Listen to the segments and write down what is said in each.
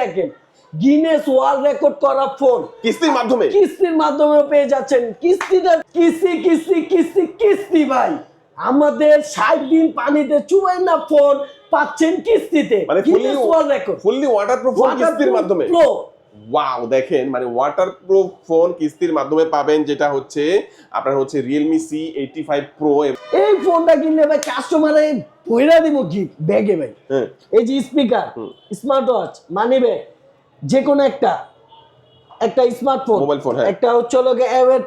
দেখেন Guinness world record করা phone কিস্তির মাধ্যমে? কিস্তির মাধ্যমে পেয়ে যাচ্ছেন। কিস্তিটা কিস্তি কিস্তি কিস্তি কিস্তি ভাই। আমাদের ষাট দিন পানিতে চুবাই না ফোন পাচ্ছেন কিস্তিতে। মানে fully Guinness world record fully waterproof কিস্তির মাধ্যমে। ওয়াও দেখেন মানে ওয়াটারপ্রুফ ফোন কিস্তির মাধ্যমে পাবেন যেটা হচ্ছে আপনার হচ্ছে Realme C eighty five pro এই ফোনটা কিনলে ভাই কাস্টমারে ভইরা দিব গিফট ব্যাগে ভাই হ্যাঁ এই যে speaker smart watch money bag যে কোনো একটা একটা স্মার্টফোন মোবাইল ফোন। একটা হচ্ছে হলো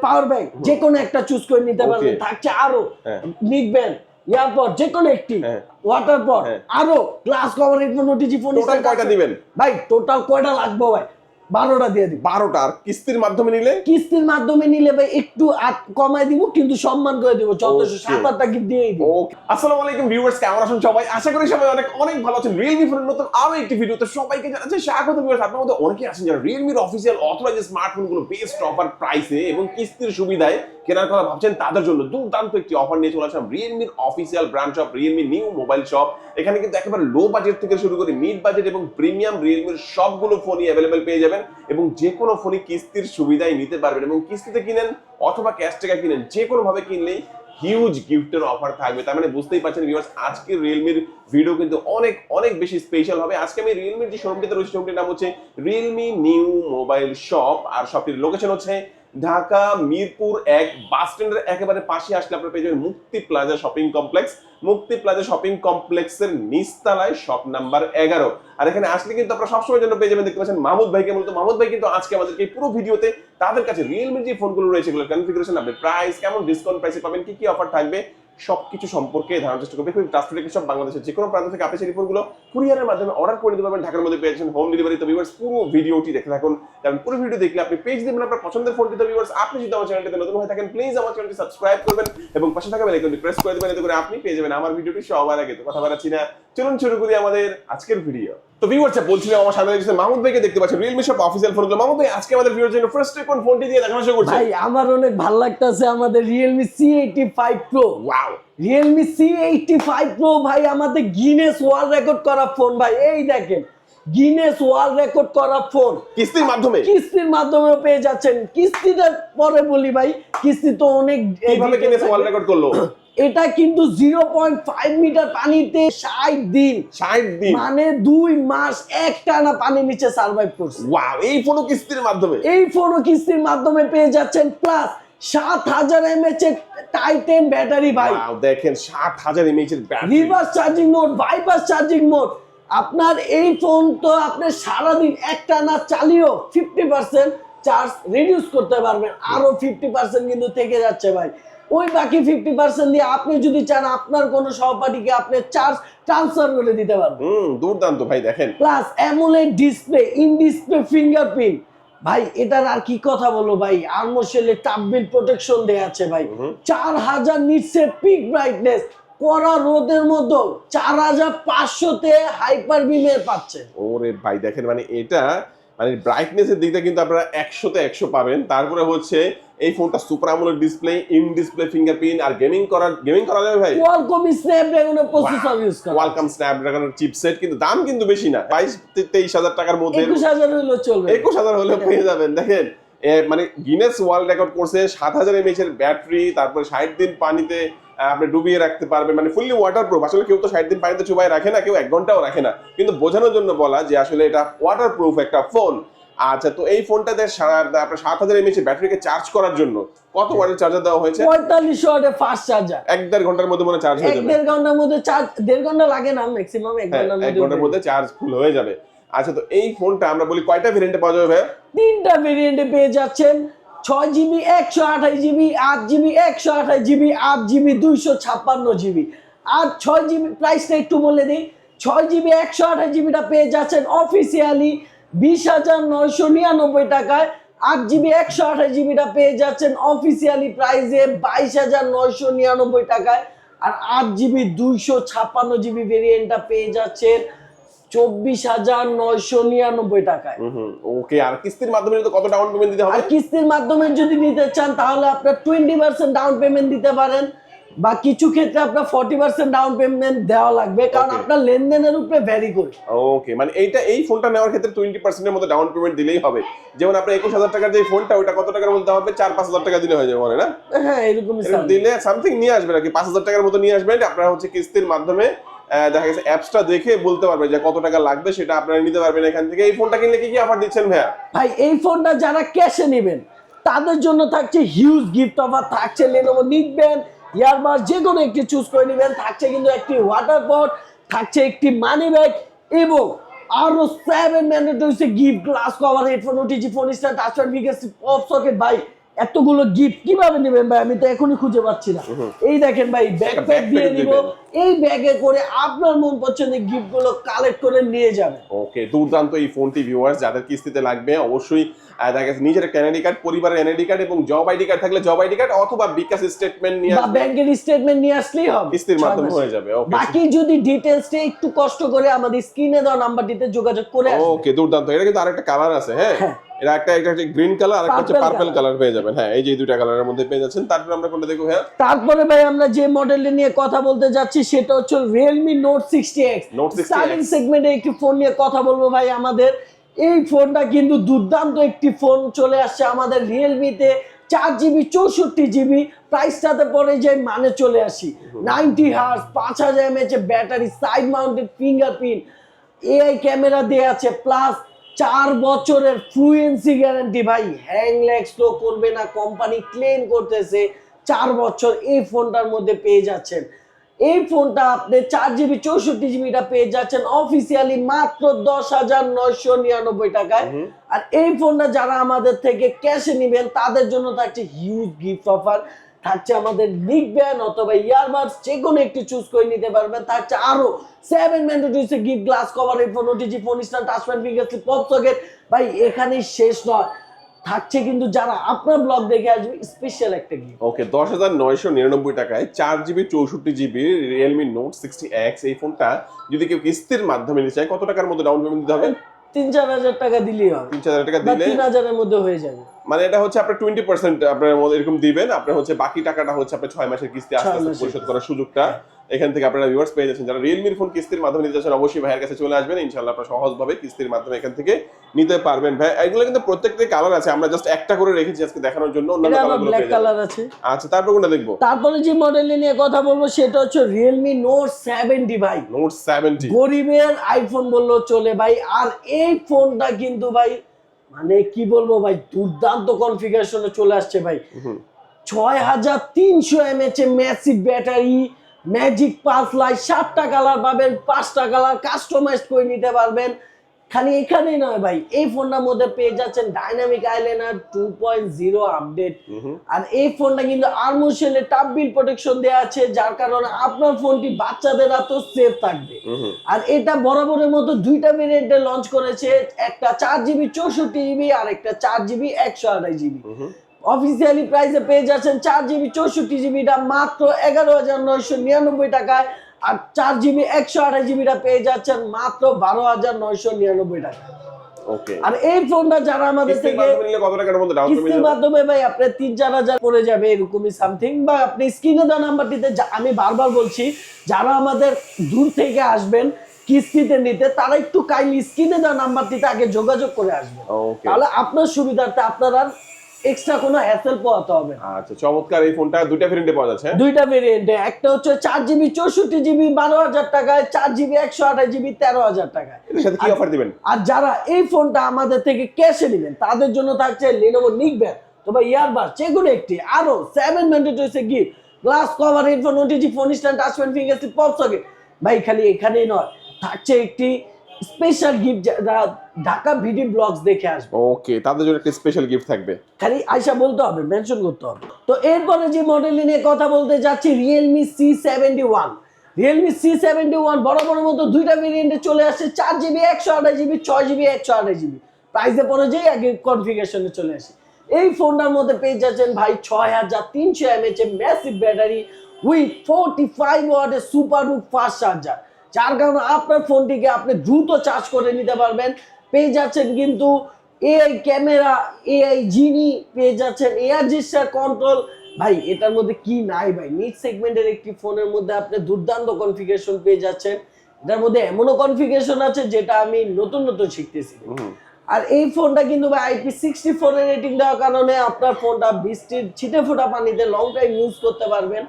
পাওয়ার ব্যাংক যে কোনো একটা চুজ করে নিতে পারবেন থাকছে আরও হ্যাঁ। নিকবেন এয়ারপড যে কোনো একটি। ওয়াটার পড হ্যাঁ। আরও glass cover headphone OTG phone Total কয়টা দিবেন? ভাই টোটাল কয়টা লাগবে ভাই বারোটা দিয়ে দিব। বারোটা? আর কিস্তির মাধ্যমে নিলে? কিস্তির মাধ্যমে নিলে ভাই একটু কমায় দিব কিন্তু সম্মান করে দিব। Okay. সাত আটটা গিফট দিয়েই দিব। আসসালামু আলাইকুম ভিউয়ার্স কেমন আছেন সবাই? আশা করি সবাই অনেক অনেক ভালো আছেন। রিয়েলমি ফোনের নতুন আরও একটি ভিডিওতে সবাইকে জানাচ্ছি স্বাগত ভিউয়ার্স আপনার মধ্যে অনেকেই আছেন যারা রিয়েলমির অফিসিয়াল অথরাইজ স্মার্টফোনগুলো বেস্ট অফার প্রাইসে এবং কিস্তির সুবিধায় কেনার কথা ভাবছেন, তাদের জন্য দুর্দান্ত একটি অফার নিয়ে চলে আসলাম রিয়েলমির official branch of Realme new mobile shop এখানে কিন্তু একেবারে লো বাজেট থেকে শুরু করে মিড বাজেট এবং প্রিমিয়াম রিয়েলমির সবগুলো ফোনই অ্যাভেলেবেল পেয়ে যাবেন এবং যে কোনো ফোনই কিস্তির সুবিধাই নিতে পারবেন এবং কিস্তিতে কিনেন অথবা ক্যাশ টাকা কিনেন যে কোনোভাবে কিনলেই হিউজ গিফটের অফার থাকবে। তার মানে বুঝতেই পারছেন ভিউয়ার্স আজকে রিয়েলমির ভিডিও কিন্তু অনেক অনেক বেশি স্পেশাল হবে। আজকে আমি রিয়েলমির যে শোরুমটিতে রয়েছে শোরুমটির নাম হচ্ছে রিয়েলমি নিউ মোবাইল শপ আর শপটির লোকেশন হচ্ছে ঢাকা, মিরপুর, এক বাস স্ট্যান্ডের একেবারে পাশে আসলে আপনারা পেয়ে যাবেন Mukti plaza shopping complex. Mukti plaza shopping কমপ্লেক্সের নিচতলায় শপ নাম্বার এগারো। আর এখানে আসলে কিন্তু আপনারা সবসময় জন্য পেয়ে যাবেন, দেখতে পাচ্ছেন মাহমুদ ভাইকে মূলত। মাহমুদ ভাই কিন্তু আজকে আমাদেরকে পুরো ভিডিওতে তাদের কাছে রিয়েলমির যে ফোনগুলো রয়েছে, এগুলোর কনফিগারেশন আপনি প্রাইস কেমন ডিসকাউন্ট প্রাইসে পাবেন, কি কি অফার থাকবে সবকিছু সম্পর্কে ধারণার চেষ্টা করবে। খুবই ট্রাস্টেড সব বাংলাদেশের যে কোনো প্রান্ত থেকে আপনি সেই রিপোর্টগুলো কুরিয়ারের মাধ্যমে অর্ডার করে দিতে পারবেন। ঢাকার মধ্যে পেয়েছেন হোম ডেলিভারি তো ভিউয়ার্স পুরো ভিডিওটি দেখে থাকুন। কারণ পুরো ভিডিও দেখলে আপনি পেজ দিবেন আপনার পছন্দের ফোন দিতে ভিউয়ার্স আপনি যদি আমার চ্যানেলটিতে নতুন হয়ে থাকেন প্লিজ আমার চ্যানেলটি সাবস্ক্রাইব করবেন। এবং পাশে থাকা বেল আইকনটি প্রেস করে দেবেন। এতে করে আপনি পেয়ে যাবেন আমার ভিডিওটি সবার আগে। তো কথা বাড়াচ্ছি না। চলুন শুরু করি আমাদের আজকের ভিডিও তো ভিউয়ার্স বলছিলাম আমার সামনে দেখছেন মাহমুদ ভাইকে দেখতে পাচ্ছেন রিয়েলমি শপ অফিসিয়াল ফোনগুলো মাহমুদ ভাই আজকে আমাদের ভিডিওর জন্য ফার্স্ট কোন ফোনটি দিয়ে দেখানো শুরু করছেন? ভাই আমার অনেক ভালো লাগতেছে আমাদের Realme C eighty five pro wow Realme C eighty five pro ভাই আমাদের গিনেস ওয়ার্ল্ড রেকর্ড করা ফোন ভাই। এই দেখেন গিনেস ওয়ার্ল্ড রেকর্ড করা ফোন কিস্তির মাধ্যমে? কিস্তির মাধ্যমে পেয়ে যাচ্ছেন। কিস্তিটা পরে বলি ভাই কিস্তি তো অনেক কীভাবে কিনেছে ওয়ার্ল্ড রেকর্ড করল? এটা কিন্তু জিরো পয়েন্ট ফাইভ মিটার পানিতে ষাট দিন। 60 দিন? মানে দুই মাস এক টানা পানির নিচে সার্ভাইভ করছে। ওয়াও এই ফোনও কিস্তির মাধ্যমে? এই ফোনও কিস্তির মাধ্যমে পেয়ে যাচ্ছেন প্লাস সাত হাজার এমএচ এর টাইটেন ব্যাটারি ভাই। দেখেন 7000 এমএইচ এর battery reverse charging mode bypass charging mode আপনার এই ফোন তো আপনি সারাদিন একটা না চালিয়েও ফিফটি পার্সেন্ট চার্জ রিডিউস করতে পারবেন। আরও ফিফটি পার্সেন্ট কিন্তু থেকে যাচ্ছে ভাই। ওই বাকি ফিফটি পার্সেন্ট দিয়ে আপনি যদি চান আপনার কোনো সহপাঠীকে আপনি চার্জ ট্রান্সফার করে দিতে পারবেন। হুম দুর্দান্ত ভাই দেখেন। Plus AMOLED display in display fingerprint ভাই এটার আর কি কথা বলো ভাই? আর্মোশেলে টাববিল প্রোটেকশন দেয়া আছে ভাই। চার হাজার নিটসের পিক ব্রাইটনেস কড়া রোদের মধ্যে চার হাজার পাঁচশোতে হাইপার বিমের পাচ্ছে। ওরে ভাই দেখেন মানে এটা মানে ব্রাইটনেসের দিকটা কিন্তু আপনারা একশোতে একশো পাবেন। তারপরে হচ্ছে এই ফোনটা super AMOLED display in display fingerprint R gaming করার গেমিং করা যাবে ভাই? কোয়ালকম স্ন্যাপড্রাগনের প্রসেসর ইউজ করা। ওয়েলকাম স্ন্যাপড্রাগনের চিপসেট কিন্তু দাম কিন্তু বেশি না। বাইশ তেইশ হাজার টাকার মধ্যে একুশ হাজার চলবে। একুশ হাজার হলে পেয়ে যাবেন দেখেন। মানে গিনেস ওয়ার্ল্ড রেকর্ড করছে সাত হাজার এর ব্যাটারি তারপরে ষাট দিন পানিতে আপনি ডুবিয়ে রাখতে পারবেন মানে ফুললি ওয়াটার প্রুফ আসলে কেউ তো ষাট দিন পানিতে চুবাই রাখে না কেউ এক ঘন্টাও রাখে না। কিন্তু বোঝানোর জন্য বলা যে আসলে এটা ওয়াটার প্রুফ একটা ফোন আচ্ছা তো এই ফোনটাতে আপনার সাত হাজার এমএইচ ব্যাটারিকে চার্জ করার জন্য কত ওয়াটের চার্জার দেওয়া হয়েছে? পঁয়তাল্লিশ ওয়াটের ফাস্ট চার্জার এক দেড় ঘণ্টার মধ্যে মনে চার্জ হয়ে যাবে। দেড় ঘণ্টার মধ্যে চার্জ দেড় ঘণ্টা লাগে না ম্যাক্সিমাম এক হ্যাঁ ঘণ্টার মধ্যে চার্জ ফুল হয়ে যাবে। আচ্ছা তো এই ফোনটা আমরা বলি কয়টা ভেরিয়েন্টে পাওয়া যাবে তিনটা ভেরিয়েন্টে পেয়ে যাচ্ছেন। ছয় জিবি একশো আঠাশ জিবি আট জিবি একশো আঠাশ জিবি আট জিবি দুইশো ছাপ্পান্ন জিবি আর ছয় জিবি প্রাইসটা একটু বলে দিই। ছয় জিবি একশো আঠাশ জিবিটা পেয়ে যাচ্ছেন অফিসিয়ালি বিশ হাজার নয়শো নিরানব্বই টাকায় আট জিবি একশো আঠাশ জিবিটা পেয়ে যাচ্ছেন অফিসিয়ালি প্রাইসে বাইশ হাজার নয়শো নিরানব্বই টাকায়। আর আট জিবি দুইশো ছাপ্পান্ন জিবি ভেরিয়েন্টটা পেয়ে যাচ্ছেন চব্বিশ হাজার নয়শো নিরানব্বই টাকায়। ওকে আর কিস্তির মাধ্যমে কত ডাউন পেমেন্ট দিতে হবে? আর কিস্তির মাধ্যমে যদি নিতে চান তাহলে আপনার টোয়েন্টি পার্সেন্ট ডাউন পেমেন্ট দিতে পারেন। বা কিছু ক্ষেত্রে আপনার ফর্টি পার্সেন্ট ডাউন পেমেন্ট দেওয়া লাগবে কারণ আপনার লেনদেনের উপরে ভ্যারি করে ওকে মানে এইটা এই ফোনটা নেওয়ার ক্ষেত্রে টোয়েন্টি পার্সেন্টের মতো ডাউন পেমেন্ট দিলেই হবে। যেমন আপনার একুশ হাজার টাকার যে ফোনটা ওইটা কত টাকার মধ্যে হবে? চার পাঁচ হাজার টাকা দিলে হয়ে যাবে মনে না? হ্যাঁ এরকম দিলে সামথিং নিয়ে আসবে নাকি? পাঁচ হাজার টাকার মতো নিয়ে আসবেন আপনারা হচ্ছে কিস্তির মাধ্যমে দেখা গেছে অ্যাপসটা দেখে বলতে পারবে যে কত টাকা লাগবে সেটা আপনারা নিতে পারবেন এখান থেকে। এই ফোনটা কিনলে কি কি অফার দিচ্ছেন ভাইয়া? ভাই এই ফোনটা যারা ক্যাশে নেবেন তাদের জন্য থাকছে হিউজ গিফট অফার থাকছে লেনোভো নিকবেন ইয়ারবার যে কোনো একটি চুজ করে নেবেন। থাকছে কিন্তু একটি ওয়াটার পট থাকছে একটি মানি ব্যাগ এবং আরও seven mandatory gift glass cover headphone OTG phone stand touch biggest pop socket ভাই এতগুলো গিফট কীভাবে নেবেন ভাই? আমি তো এখনই খুঁজে পাচ্ছি না। এই দেখেন ভাই ব্যাকপ্যাক দিয়ে দিব। এই ব্যাগে করে আপনার মন পছন্দের গিফটগুলো কালেক্ট করে নিয়ে যাবেন। ওকে দুর্দান্ত এই ফোনটি ভিউয়ার্স যাদের কিস্তিতে লাগবে অবশ্যই দেখা গেছে নিজের এনআইডি কার্ড পরিবারের এনআইডি কার্ড এবং জব আইডি কার্ড থাকলে জব আইডি কার্ড অথবা বিকাশ স্টেটমেন্ট নিয়ে বা ব্যাংকের স্টেটমেন্ট নিয়ে আসলেই হবে। কিস্তির মাধ্যমে হয়ে যাবে ওকে বাকি যদি ডিটেলসটা একটু কষ্ট করে আমাদের স্ক্রিনে দেওয়া নাম্বারটিতে যোগাযোগ করে ওকে দুর্দান্ত। এটা কিন্তু আরেকটা কালার আছে হ্যাঁ? হ্যাঁ। এটা একটা একটা গ্রিন কালার আর একটা হচ্ছে পার্পল কালার পেয়ে যাবেন। হ্যাঁ এই যে দুইটা কালারের মধ্যে পেয়ে যাচ্ছেন। তারপর আমরা কোনটা দেখব হ্যাঁ তারপরে ভাই আমরা যে মডেলটা নিয়ে কথা বলতে যাচ্ছি সেটা হচ্ছে Realme Note 60X Note 60X starting সেগমেন্টে একটি ফোন নিয়ে কথা বলব ভাই আমাদের। এই ফোনটা কিন্তু দুর্দান্ত একটি ফোন চলে আসছে আমাদের রিয়েলমিতে চার জিবি চৌষট্টি জিবি প্রাইসটাতে পরে যে মানে চলে আসি। নাইনটি হার্স পাঁচ হাজার mAh battery side mounted fingerprint AI camera দেওয়া আছে প্লাস চার বছরের ফ্লুয়েন্সি গ্যারান্টি ভাই হ্যাং ল্যাগ স্লো করবে না কোম্পানি ক্লেম করতেছে চার বছর এই ফোনটার মধ্যে পেয়ে যাচ্ছেন। এই ফোনটা আপনি চার জিবি চৌষট্টি জিবিটা পেয়ে যাচ্ছেন অফিসিয়ালি মাত্র দশ হাজার নয়শো নিরানব্বই টাকায়। আর এই ফোনটা যারা আমাদের থেকে ক্যাশে নেবেন তাদের জন্য তো থাকছে হিউজ গিফট অফার থাকছে আমাদের বিগ ব্যান অথবা ইয়ারবাডস যে কোনো একটি চুজ করে নিতে পারবেন। থাকছে আরও seven mandatories gift glass cover headphone OTG phone stand touchpad finger sleeve pop socket ভাই, এখানেই শেষ নয়। থাকছে কিন্তু যারা আপনার ব্লগ দেখে আসবে স্পেশাল একটা গিফট ওকে দশ হাজার নয়শো নিরানব্বই টাকায় চার জিবি, চৌষট্টি GB Realme note sixty X এই ফোনটা যদি কেউ কিস্তির মাধ্যমে নিতে চায়, কত টাকার মধ্যে ডাউন পেমেন্ট দিতে হবে? তিন চার হাজার টাকা দিলেই হবে। তিন চার হাজার টাকা দিলে তিন হাজারের মধ্যে হয়ে যাবে। মানে এটা হচ্ছে আপনার টোয়েন্টি পার্সেন্ট আপনার এরকম দিবেন আপনার হচ্ছে বাকি টাকাটা হচ্ছে আপনার ছয় মাসের কিস্তি আস্তে আস্তে পরিশোধ করার সুযোগটা। এখান থেকে আপনারা ভিউয়ার্স পেয়ে যাচ্ছেন। যারা রিয়েলমির ফোন কিস্তির মাধ্যমে নিতে চাচ্ছেন অবশ্যই ভাইয়ের কাছে চলে আসবেন। ইনশাল্লাহ আপনারা সহজভাবে কিস্তির মাধ্যমে এখান থেকে নিতে পারবেন। ভাই এগুলো কিন্তু প্রত্যেকটা কালার আছে। আমরা জাস্ট একটা করে রেখেছি আজকে দেখানোর জন্য। অন্যান্য কালারগুলো ব্ল্যাক কালার আছে। আচ্ছা তারপর কোনটা দেখব? তারপরে যে মডেল নিয়ে কথা বলব সেটা হচ্ছে রিয়েলমি নোট সেভেন্টি ভাই। নোট সেভেন্টি গরিবের আইফোন বলল চলে ভাই। আর এই ফোনটা কিন্তু ভাই মানে কি বলব ভাই দুর্দান্ত কনফিগারেশনে চলে আসছে ভাই। ছয় হাজার তিনশো mAh a massive battery magic পাঁচ লাইট সাতটা কালার পাবেন পাঁচটা কালার কাস্টমাইজ করে নিতে পারবেন। খালি এখানেই নয় ভাই এই ফোনটার মধ্যে পেয়ে যাচ্ছেন dynamic eyeliner two point zero update আর এই ফোনটা কিন্তু আর্মোশেলে টাপ বিল প্রোটেকশন দেওয়া আছে যার কারণে আপনার ফোনটি বাচ্চাদের হাতেও সেফ থাকবে। আর এটা বরাবরের মতো দুইটা ভেরিয়েন্টে লঞ্চ করেছে একটা চার জিবি চৌষট্টি জিবি আর একটা চার জিবি একশো আড়াই জিবি অফিসিয়ালি প্রাইসে পেয়ে যাচ্ছেন চার জিবি চৌষট্টি জিবিটা মাত্র এগারো হাজার নয়শো নিরানব্বই টাকায়। আর চার জিবি একশো আড়াই জিবিটা পেয়ে যাচ্ছেন মাত্র বারো হাজার নয়শো নিরানব্বই টাকা আর এই ফোনটা যারা আমাদের থেকে মাধ্যমে নিলে কত টাকার মধ্যে ডাউন কিস্তির মাধ্যমে ভাই আপনার তিন চার হাজার পড়ে যাবে এরকমই সামথিং বা আপনি স্ক্রিনে দেওয়া নাম্বারটিতে আমি বারবার বলছি যারা আমাদের দূর থেকে আসবেন কিস্তিতে নিতে তারা একটু কাইন্ডলি স্ক্রিনে দেওয়া নাম্বারটিতে আগে যোগাযোগ করে আসবেন। তাহলে আপনার সুবিধার্থে আপনার আর এক্সট্রা কোনো হ্যাসেল পোহাতে হবে আচ্ছা চমৎকার এই ফোনটা দুইটা ভেরিয়েন্টে পাওয়া যাচ্ছে? দুইটা ভেরিয়েন্টে একটা হচ্ছে চার জিবি চৌষট্টি জিবি বারো হাজার টাকায় চার জিবি একশো আঠাশ জিবি তেরো হাজার টাকায়। সাথে কি অফার দিবেন? আর যারা এই ফোনটা আমাদের থেকে ক্যাশে নেবেন তাদের জন্য থাকছে লেনোভো নিকবেন তবে ইয়ারবাস যে কোনো একটি আরও seven mandatory gift glass cover headphone OTG phone stand touchpad fingerprint pop socket ভাই খালি এখানেই নয় থাকছে একটি স্পেশাল গিফট যারা ঢাকা ভিডি ব্লগস দেখে আসবে। ওকে তাদের জন্য একটা স্পেশাল গিফট থাকবে। খালি আইসা বলতে হবে মেনশন করতে হবে। তো এরপরে যে মডেল নিয়ে কথা বলতে যাচ্ছি Realme C seventy one Realme C seventy one বড় বড় মতো দুইটা ভেরিয়েন্টে চলে আসছে চার জিবি একশো আঠাশ জিবি ছয় জিবি একশো আঠাশ জিবি প্রাইসে পরে যেই আগে কনফিগারেশনে চলে আসে। এই ফোনটার মধ্যে পেয়ে যাচ্ছেন ভাই ছয় হাজার তিনশো এমএচ এর massive battery with forty five ওয়াটের সুপার ফাস্ট চার্জার যার কারণে আপনার ফোনটিকে আপনি দ্রুত চার্জ করে নিতে পারবেন। পেয়ে যাচ্ছেন কিন্তু এআই ক্যামেরা এআই জিনি পেয়ে যাচ্ছেন। এয়ার জেস্টার কন্ট্রোল ভাই এটার মধ্যে কি নাই ভাই? মিড সেগমেন্টের একটি ফোনের মধ্যে আপনি দুর্দান্ত কনফিগারেশন পেয়ে যাচ্ছেন। এটার মধ্যে এমনও কনফিগারেশন আছে যেটা আমি নতুন নতুন শিখতেছি। আর এই ফোনটা কিন্তু ভাই আইপি সিক্সটি ফোরের রেটিং দেওয়ার কারণে আপনার ফোনটা বৃষ্টির ছিটে ফোটা পানিতে লং টাইম ইউজ করতে পারবেন।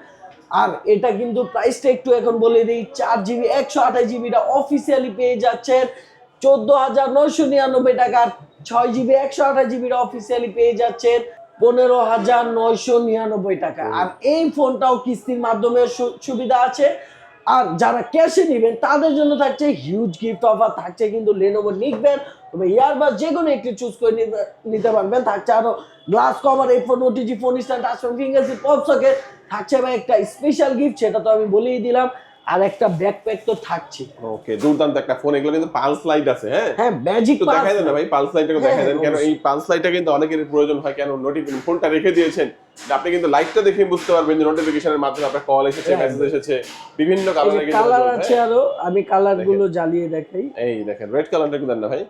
আর এটা কিন্তু প্রাইসটা একটু এখন বলে দিই চার জিবি একশো আঠাশ জিবিটা অফিসিয়ালি পেয়ে যাচ্ছেন। চোদ্দ হাজার নয়শো নিরানব্বই টাকা আর ছয় জিবি একশো আঠাশ জিবিটা অফিসিয়ালি পেয়ে যাচ্ছেন পনেরো হাজার নয়শো নিরানব্বই টাকা। আর এই ফোনটাও কিস্তির মাধ্যমে সুবিধা আছে। আর যারা ক্যাশে নেবেন তাদের জন্য থাকছে হিউজ গিফট অফার থাকছে কিন্তু লেনোভো নিকবেন তবে ইয়ারবাস যে কোনো একটি চুজ করে নিতে- নিতে পারবেন। থাকছে আরও গ্লাস কভার এই phone OTG phone stand touch phone fingerprint pop socket থাকছে ভাই একটা স্পেশাল গিফট সেটা তো আমি বলেই দিলাম। আর একটা ব্যাকপ্যাক তো থাকছে। ওকে দুর্দান্ত একটা ফোন এগুলো কিন্তু পালস লাইট আছে হ্যাঁ? হ্যাঁ ম্যাজিক একটু দেখাই দেন ভাই পালস লাইটটাকে হ্যাঁ, দেখাই দেন কেন এই পালস লাইটটা কিন্তু অনেকের প্রয়োজন হয় কেন নোটিফিকেশন ফোনটা রেখে দিয়েছেন। আপনি কিন্তু লাইটটা দেখে বুঝতে পারবেন যে নোটিফিকেশনের মাধ্যমে আপনার কল এসেছে হ্যাঁ। মেসেজ এসেছে বিভিন্ন কালারে কালার আছে আরও আমি কালারগুলো জ্বালিয়ে দেখাই। এই দেখেন রেড কালারটা একটু দেন না ভাই।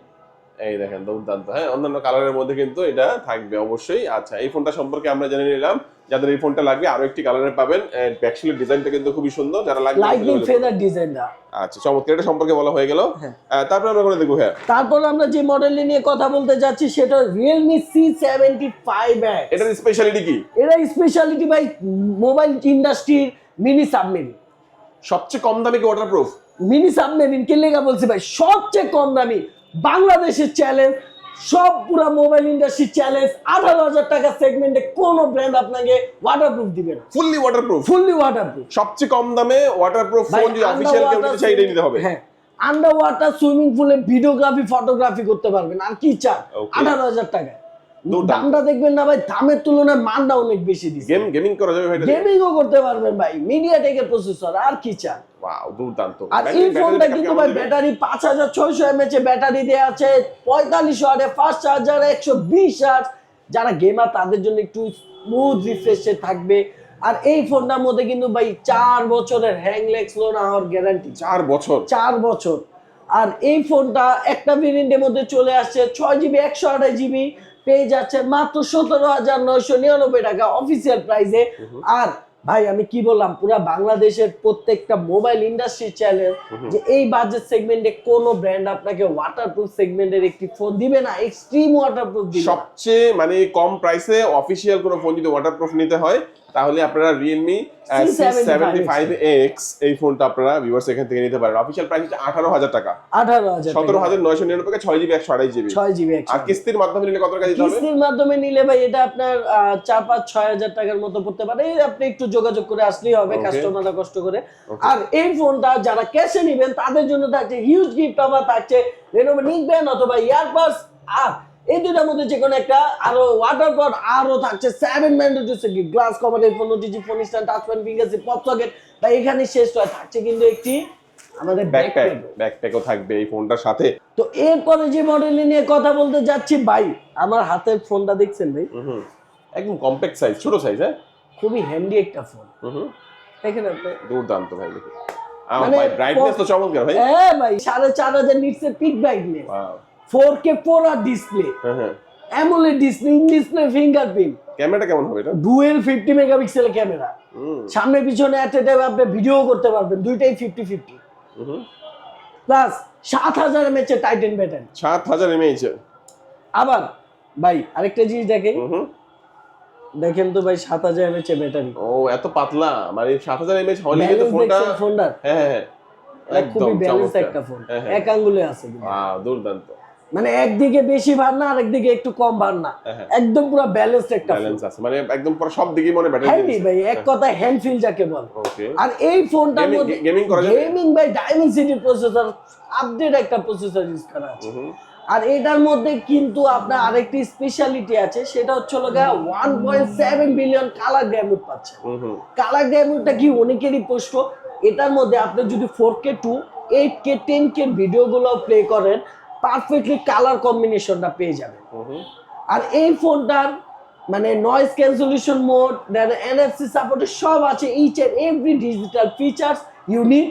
এই দেখেন দুর্দান্ত। হ্যাঁ অন্যান্য কালারের মধ্যে কিন্তু এটা থাকবে অবশ্যই। আচ্ছা এই ফোনটা সম্পর্কে আমরা জেনে নিলাম যাদের এই ফোনটা লাগবে আরও একটি কালারে পাবেন। ব্যাকশিলের ডিজাইনটা কিন্তু খুবই সুন্দর। যারা লাগবে লাইটনিং ফেদার ডিজাইনটা আচ্ছা চমৎকার। এটা সম্পর্কে বলা হয়ে গেল। হ্যাঁ। আহ, আমরা করে দেখব হ্যাঁ। তারপর আমরা যে মডেল নিয়ে কথা বলতে যাচ্ছি সেটা সেভেন্টি ফাইভ এটার স্পেশালিটি কি? এরা স্পেশালিটি ভাই মোবাইল ইন্ডাস্ট্রির মিনি সাবমেরিন সবচেয়ে কম দামে কি ওয়াটারপ্রুফ মিনি সাবমেরিন কে লেগা বলছি ভাই? সবচেয়ে কম দামি। বাংলাদেশের চ্যালেঞ্জ সব পুরা মোবাইল ইন্ডাস্ট্রি চ্যালেঞ্জ আঠারো হাজার টাকা সেগমেন্টে কোনো ব্র্যান্ড আপনাকে ওয়াটারপ্রুফ দিবে না। ফুললি ওয়াটারপ্রুফ ফুললি ওয়াটারপ্রুফ সবচেয়ে কম দামে ওয়াটারপ্রুফ ফোন যদি অফিসিয়াল কেউ নিতে চাই নিতে হবে। হ্যাঁ আন্ডার ওয়াটার সুইমিং পুলে ভিডিওগ্রাফি ফটোগ্রাফি করতে পারবেন। আর কি চান? আঠারো হাজার টাকা দুর্দান্ত। দামটা দেখবেন না ভাই দামের তুলনায় মানটা অনেক বেশি দিচ্ছে। গেম গেমিং করা যাবে ভাই গেমিংও করতে পারবেন ভাই মিডিয়া টেকের প্রসেসর আর কি চান? ওয়াও দুর্দান্ত। আর এই ফোনটা কিন্তু ভাই ব্যাটারি পাঁচ হাজার ছয়শো এমএচ এ ব্যাটারি দেওয়া আছে পঁয়তাল্লিশ ওয়াটে ফাস্ট চার্জার একশো বিশ যারা গেমার তাদের জন্য একটু স্মুথ রিফ্রেশে থাকবে। আর এই ফোনটার মধ্যে কিন্তু ভাই চার বছরের হ্যাংলেক্স লো না হওয়ার গ্যারান্টি চার বছর? চার বছর। আর এই ফোনটা একটা ভেরিয়েন্টের মধ্যে চলে আসছে ছয় জিবি একশো আঠাশ জিবি পেয়ে যাচ্ছেন মাত্র সতেরো হাজার নয়শো নিরানব্বই টাকা অফিসিয়াল প্রাইসে আর ভাই আমি কি বললাম পুরা বাংলাদেশের প্রত্যেকটা মোবাইল ইন্ডাস্ট্রি চ্যানেল যে এই বাজেট সেগমেন্টে কোনো ব্র্যান্ড আপনাকে ওয়াটারপ্রুফ সেগমেন্টের একটি ফোন দিবে না এক্সট্রিম ওয়াটারপ্রুফ দিবে সবচেয়ে মানে কম প্রাইসে অফিসিয়াল কোনো ফোন যদি ওয়াটারপ্রুফ নিতে হয় তাহলে আপনারা রিয়েলমি সেভেন্টি ফাইভ এক্স এই ফোনটা আপনারা ভিউয়ার্স এখান থেকে নিতে পারেন। অফিসিয়াল প্রাইস হচ্ছে আঠারো হাজার টাকা। আঠারো হাজার সতেরো হাজার নয়শো নিরানব্বই টাকা ছয় জিবি একশো আড়াই জিবি ছয় জিবি আর কিস্তির মাধ্যমে নিলে কত টাকা দিতে হবে? কিস্তির মাধ্যমে নিলে ভাই এটা আপনার চার পাঁচ ছয় হাজার টাকার মতো পড়তে পারে। আপনি একটু যোগাযোগ করে আসলেই হবে. কাস্টমাররা কষ্ট করে। আর এই ফোনটা যারা ক্যাশে নেবেন তাদের জন্য থাকছে হিউজ গিফট অফার থাকছে রেনোভে নিকবেন অথবা ইয়ারবাস আর এই দুটার মধ্যে যে কোনো একটা আরও ওয়াটার পট আরও থাকছে seven mandatory glass cover phone OTG phone stand touch pen finger pop socket বা এখানে শেষ নয় থাকছে কিন্তু একটি আমাদের ব্যাকপ্যাক ব্যাকপ্যাক ব্যাকপ্যাকও থাকবে এই ফোনটার সাথে। তো এরপরে যে মডেল নিয়ে কথা বলতে যাচ্ছি ভাই আমার হাতের ফোনটা দেখছেন ভাই? একদম কম্প্যাক্ট সাইজ ছোট সাইজ হ্যাঁ? খুবই হ্যান্ডি একটা ফোন দেখেন আপনি। দুর্দান্ত ভাই দেখি আহ, মানে ব্রাইটনেস তো চমৎকার ভাই। হ্যাঁ ভাই সাড়ে চার হাজার নিটসের পিক ব্রাইটনেস Wow. ফোর আর ডিসপ্লে। হ্যাঁ হ্যাঁ। অ্যামোলেড ডিসপ্লে ডিসপ্লে ফিঙ্গারপ্রিন্ট ক্যামেরাটা কেমন হবে এটা? ডুয়েল ফিফটি মেগাপিক্সেলের ক্যামেরা। সামনে পিছনে অ্যাট এ টাইম আপনি ভিডিও করতে পারবেন দুইটাই ফিফটি ফিফটি হুম। প্লাস সাত হাজার এর টাইটেন ব্যাটারি সাত হাজার এমএইচ আবার ভাই আরেকটা জিনিস দেখেন। দেখেন তো ভাই সাত হাজার এমএচ এর ব্যাটারি ও এত পাতলা। মানে সাত হাজার এমএইচ হলে কিন্তু ফোনটা ফোনটার হ্যাঁ হ্যাঁ হ্যাঁ। খুবই একদম ব্যালেন্স একটা ফোন। এক আঙ্গুলে আছে। দুর্দান্ত। মানে একদিকে বেশি ভার না আর একদিকে একটু কম ভার না। হ্যাঁ, হ্যাঁ। একদম পুরো ব্যালেন্সড একটা ব্যালেন্স আছে মানে একদম পুরো সব দিকেই মনে ব্যাটারি হ্যান্ডি ভাই এক কথায় হ্যান্ড ফিল যাকে বলে। আর এই ফোনটার মধ্যে gaming করা যাবে? গেমিং ভাই ডায়মেনসিটি প্রসেসর আপডেট একটা প্রসেসর ইউজ করা আছে। আর এটার মধ্যে কিন্তু আপনার আরেকটি স্পেশালিটি আছে সেটা হচ্ছে হলো one point seven billion colour damage পাচ্ছে। কালার ড্যামেজটা কি অনেকেরই প্রশ্ন। এটার মধ্যে আপনি যদি four K to eight K ten K ভিডিওগুলো প্লে করেন পারফেক্টলি কালার কম্বিনেশনটা পেয়ে যাবে। আর এই ফোনটার মানে noise cancellation mode then NFC support সব আছে each and every digital features unique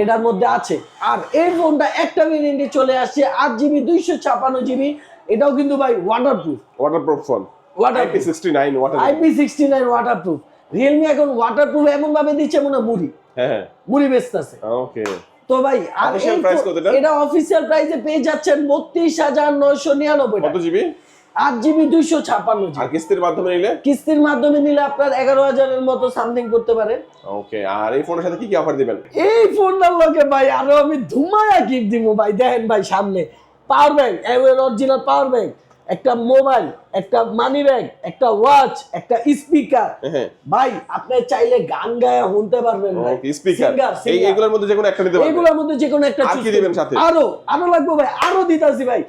এটার মধ্যে আছে। আর এই ফোনটা একটা ভেরিয়েন্টে চলে আসছে আট জিবি দুইশো ছাপান্ন জিবি এটাও কিন্তু ভাই waterproof waterproof phone water IP sixty nine water IP sixty nine water proof Realme এখন ওয়াটার প্রুফ এমন ভাবে দিচ্ছে মনে হয় মুড়ি। হ্যাঁ মুড়ি বেচতেছে। ওকে তো ভাই আর Official এই কত এটা? অফিসিয়াল প্রাইসে পেয়ে যাচ্ছেন বত্রিশ হাজার নয়শো নিরানব্বই কত জিবি আট জিবি দুইশো ছাপ্পান্ন আর কিস্তির মাধ্যমে নিলে? কিস্তির মাধ্যমে নিলে আপনার এগারো হাজারের মতো সামথিং করতে পারেন ওকে আর এই ফোনের সাথে কি কি অফার দিবেন? এই ফোনটার লোকে ভাই আরও আমি ধুমায়া গিফট দিব ভাই দেখেন ভাই সামনে। Power bank original power bank একটা মোবাইল একটা মানি ব্যাগ একটা ওয়াচ একটা স্পিকার হ্যাঁ। ভাই আপনি চাইলে গান গায়ে শুনতে পারবেন স্পিকার Singer, এই singer। এগুলোর মধ্যে যে কোনো একটা নিতে পারবেন। এগুলোর মধ্যে যে কোনো একটা আর কি দিবেন সাথে? আরও আরও লাগবে ভাই আরও দিতাছি ভাই।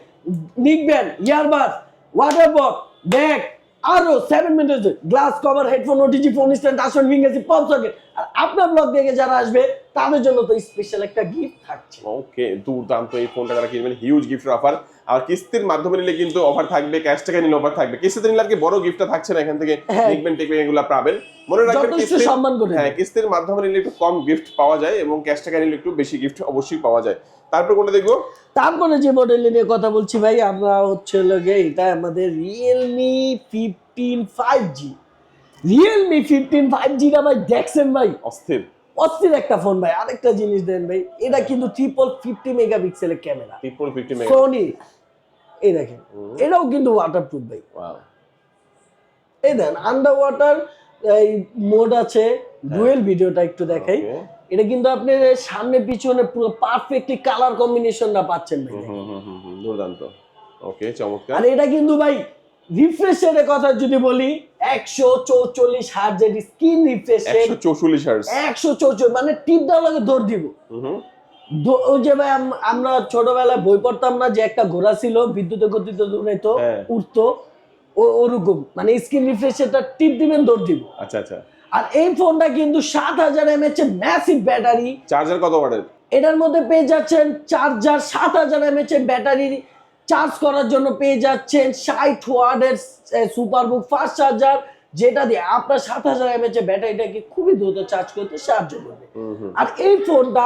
নিকবেন ইয়ারবাড ওয়াটার বট ব্যাগ আরও seven minute glass cover headphone OTG phone stand আসন ফিঙ্গারসি পপ সকেট আর আপনার ব্লগ দেখে যারা আসবে তাদের জন্য তো স্পেশাল একটা গিফট থাকছে। ওকে দুর্দান্ত এই ফোনটা যারা কিনবেন। হিউজ গিফটের অফার আর কিস্তির মাধ্যমে নিলে কিন্তু অফার থাকবে ক্যাশ টাকা নিলে অফার থাকবে। কিস্তিতে নিলে আর কি বড় গিফটটা থাকছে না এখান থেকে হ্যাঁ। দেখবেন টেকবেন এগুলো পাবেন। মনে রাখবেন কিস্তির- সম্মান করে। হ্যাঁ কিস্তির মাধ্যমে নিলে একটু কম গিফট পাওয়া যায় এবং ক্যাশ টাকা নিলে একটু বেশি গিফট অবশ্যই পাওয়া যায়। তারপর কোনটা দেখব? তারপরে যে মডেল নিয়ে কথা বলছি ভাই আমরা হচ্ছে লগে এটা আমাদের Realme fifteen five G Realme fifteen five জিটা ভাই দেখছেন ভাই? অস্থির। অস্থির একটা ফোন ভাই। আরেকটা জিনিস দেন ভাই এটা কিন্তু ট্রিপল ফিফটি মেগাপিক্সেলের camera triple fifty mega Sony এই দেখেন এটাও কিন্তু ওয়াটারপ্রুফ ভাই। ওয়াও এই দেন আন্ডার ওয়াটার এই মোড আছে ডুয়েল ভিডিওটা একটু দেখাই। এটা কিন্তু আপনি সামনে পিছনে পুরো পারফেক্টলি কালার কম্বিনেশনটা পাচ্ছেন ভাই দুর্দান্ত। ওকে চমৎকার। আর এটা কিন্তু ভাই রিফ্রেশের কথা যদি বলি একশো চৌচল্লিশ হার্জের স্ক্রিন একশো চৌচল্লিশ হার্স একশো চৌচল্লিশ মানে টিপ দেওয়ার লাগে দৌড় দিব। হুম। ওই যে ভাই আম- আমরা ছোটবেলায় বই পড়তাম না যে একটা ঘোড়া ছিল বিদ্যুতে গতিতে দৌড়াইতো হ্যাঁ। উঠতো ওরকম। মানে স্ক্রিন রিফ্রেশারটা টিপ দিবেন দৌড় দিব। আচ্ছা আচ্ছা। আর এই ফোনটা কিন্তু সাত হাজার এমএচ এর ম্যাসিভ ব্যাটারি চার্জার কত ওয়াটের এটার মধ্যে পেয়ে যাচ্ছেন চার্জার সাত হাজার এমএচ এর ব্যাটারি চার্জ করার জন্য পেয়ে যাচ্ছেন ষাট ওয়ার্ডের সুপারবুক ফাস্ট চার্জার যেটা দিয়ে আপনার সাত হাজার এমএচ এর ব্যাটারিটাকে খুবই দ্রুত চার্জ করতে সাহায্য করবে। আর এই ফোনটা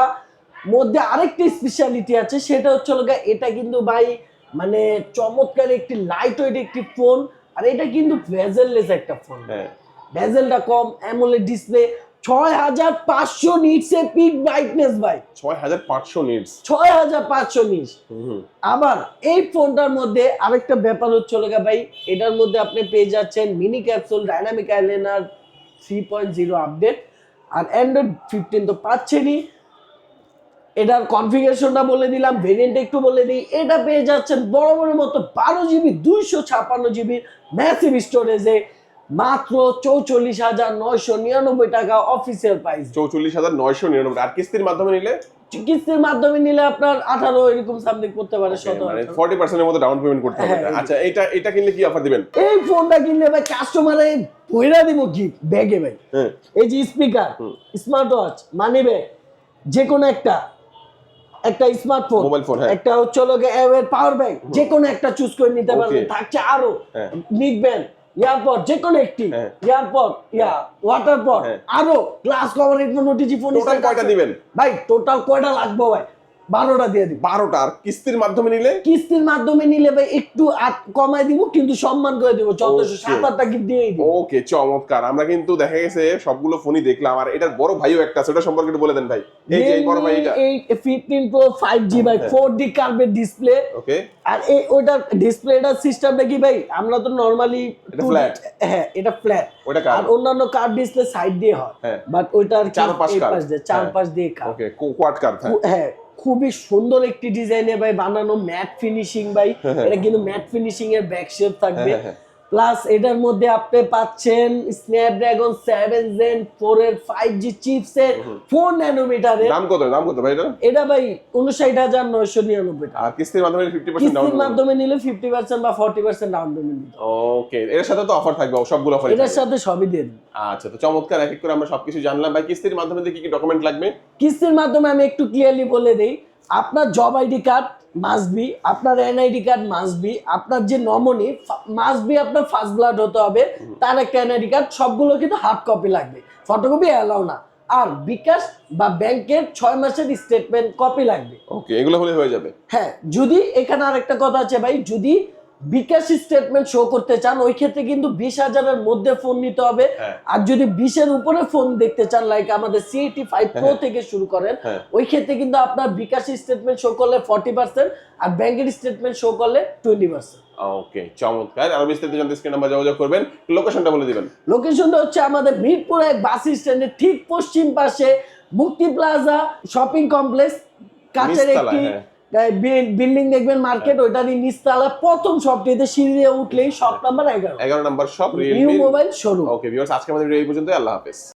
মধ্যে আরেকটি স্পেশালিটি আছে সেটা হচ্ছে এটা কিন্তু ভাই মানে চমৎকার একটি লাইট ওয়েট একটি ফোন আর এটা কিন্তু ভেজেললেস একটা ফোন হ্যাঁ। ভেজেলটা কম অ্যামোলেড ডিসপ্লে ছয় হাজার পাঁচশো নিটসের পিক ব্রাইটনেস ভাই। ছয় হাজার পাঁচশো নিটস। ছয় হাজার পাঁচশো নিটস। আবার এই ফোনটার মধ্যে আরেকটা ব্যাপার হচ্ছে লগা ভাই এটার মধ্যে আপনি পেয়ে যাচ্ছেন mini capsule dynamic eyeliner three point zero update আর অ্যান্ড্রয়েড ফিফটিন তো পাচ্ছেনই। এটার কনফিগারেশনটা বলে দিলাম ভেরিয়েন্ট একটু বলে দিই। এটা পেয়ে যাচ্ছেন বড় বড় মতো বারো জিবি দুইশো ছাপ্পান্ন জিবির ম্যাসিভ স্টোরেজে মাত্র চৌচল্লিশ হাজার নয়শো নিরানব্বই টাকা অফিসিয়াল প্রাইস চৌচল্লিশ হাজার নয়শো নিরানব্বই। আর কিস্তির মাধ্যমে নিলে? কিস্তির মাধ্যমে নিলে আপনার আঠারো এরকম সামথিং করতে পারে মানে ফর্টি পার্সেন্টের মতো ডাউন পেমেন্ট করতে হবে। হ্যাঁ, আচ্ছা এটা এটা কিনলে কি অফার দিবেন? এই ফোনটা কিনলে ভাই কাস্টমারে ভইরা দিব গিফট ব্যাগে ভাই। হ্যাঁ। এই যে speaker smart watch money bag যে কোনো একটা। একটা স্মার্টফোন মোবাইল ফোন। একটা হচ্ছে হলো পাওয়ার ব্যাংক যে কোনো একটা চুজ করে নিতে পারবেন। থাকছে আরও। নিকবেন ইয়ারপড যে কোনো একটি। Airpod earpod yeah water pod হ্যাঁ। আরও glass cover headphone OTG phone total কয়টা দিবেন? ভাই টোটাল কয়টা লাগবে ভাই? বারোটা দিয়ে দিব। বারোটা আর কিস্তির মাধ্যমে নিলে? কিস্তির মাধ্যমে নিলে ভাই একটু কমাই দিব কিন্তু সম্মান করে দিব। যথেষ্ট Okay. সাত আটটা গিফট দিয়েই দিব। ওকে চমৎকার। আমরা কিন্তু দেখা গেছে সবগুলো ফোনই দেখলাম আর এটার বড় ভাইও একটা আছে ওটা সম্পর্কে বলে দেন ভাই। এই যে বড় ভাই এটা এই ফিফটিন প্রো ফাইভ জি ভাই হ্যাঁ। ফোর ডি কার্ভের ডিসপ্লে ওকে আর এই ওটার সিস্টেমটা কি ভাই আমরা তো নর্মালি এটা flat। হ্যাঁ এটা ফ্ল্যাট ওটা আর অন্যান্য কার্ভ ডিসপ্লে সাইড দিয়ে হয়। হ্যাঁ। বাট ওইটার কি চার পাশ দিয়ে চার হ্যাঁ। পাশ দিয়ে কার্ভ ওকে কোয়াড কার হ্যাঁ। হ্যাঁ খুবই সুন্দর একটি ডিজাইনে ভাই বানানো ম্যাট ফিনিশিং ভাই হ্যাঁ, হ্যাঁ। এটা কিন্তু ম্যাট ফিনিশিং এর ব্যাক শেপ থাকবে হ্যাঁ। প্লাস এটার মধ্যে আপনি পাচ্ছেন স্ন্যাপড্রাগন সেভেন জেন ফোর এর ফাইভ জি চিপসের ফোর ন্যানোমিটারের দাম কত? দাম কত ভাই এটা? এটা ভাই উনষাট হাজার নয়শো নিরানব্বই টাকা। আর কিস্তির মাধ্যমে ফিফটি পার্সেন্ট কিস্তির মাধ্যমে নিলে ফিফটি পার্সেন্ট বা ফর্টি পার্সেন্ট ডাউন পেমেন্ট দিতে। ওকে এর সাথে তো অফার থাকবে সবগুলো অফার এটার সাথে সবই দিয়ে দিন আচ্ছা তো চমৎকার এক এক করে আমরা সবকিছু জানলাম। ভাই কিস্তির মাধ্যমে কি কি ডকুমেন্ট লাগবে? কিস্তির মাধ্যমে আমি একটু ক্লিয়ারলি বলে দেই আপনার job ID card must be আপনার এনআইডি কার্ড মাস্ট বি আপনার যে নমনি মাস্ট বি আপনার ফার্স্ট ব্লাড হতে হবে তার একটা এনআইডি কার্ড সবগুলো কিন্তু হার্ড কপি লাগবে। ফটোকপি অ্যালাউ না। আর বিকাশ বা ব্যাংকের ছয় মাসের স্টেটমেন্ট কপি লাগবে। ওকে এগুলো হলে হয়ে যাবে। হ্যাঁ যদি এখানে আরেকটা কথা আছে ভাই যদি বিকাশ স্টেটমেন্ট শো করতে চান ওই ক্ষেত্রে কিন্তু বিশ হাজারের মধ্যে ফোন নিতে হবে হ্যাঁ। আর যদি বিশের উপরে ফোন দেখতে চান লাইক আমাদের সিএটি ফাইভ প্রো। থেকে শুরু করেন হ্যাঁ। ওই ক্ষেত্রে কিন্তু আপনার বিকাশ স্টেটমেন্ট শো করলে ফর্টি পার্সেন্ট আর ব্যাংকের স্টেটমেন্ট শো করলে টোয়েন্টি পার্সেন্ট ওকে চমৎকার আরও বিস্তারিত জানতে স্ক্রিন নাম্বার যোগাযোগ করবেন লোকেশনটা বলে দিবেন লোকেশনটা হচ্ছে আমাদের মিরপুর এক বাস স্ট্যান্ডের ঠিক পশ্চিম পাশে মুক্তি প্লাজা শপিং কমপ্লেক্স কাছের একটি হ্যাঁ। বিল্ডিং দেখবেন মার্কেট ওইটারই নিচতলা প্রথম শপটিতে সিঁড়ি দিয়ে উঠলেই শপ নাম্বার এগারো। এগারো number new Realme mobile showroom okay viewers আজকে আমাদের এই পর্যন্ত আল্লাহ হাফেজ।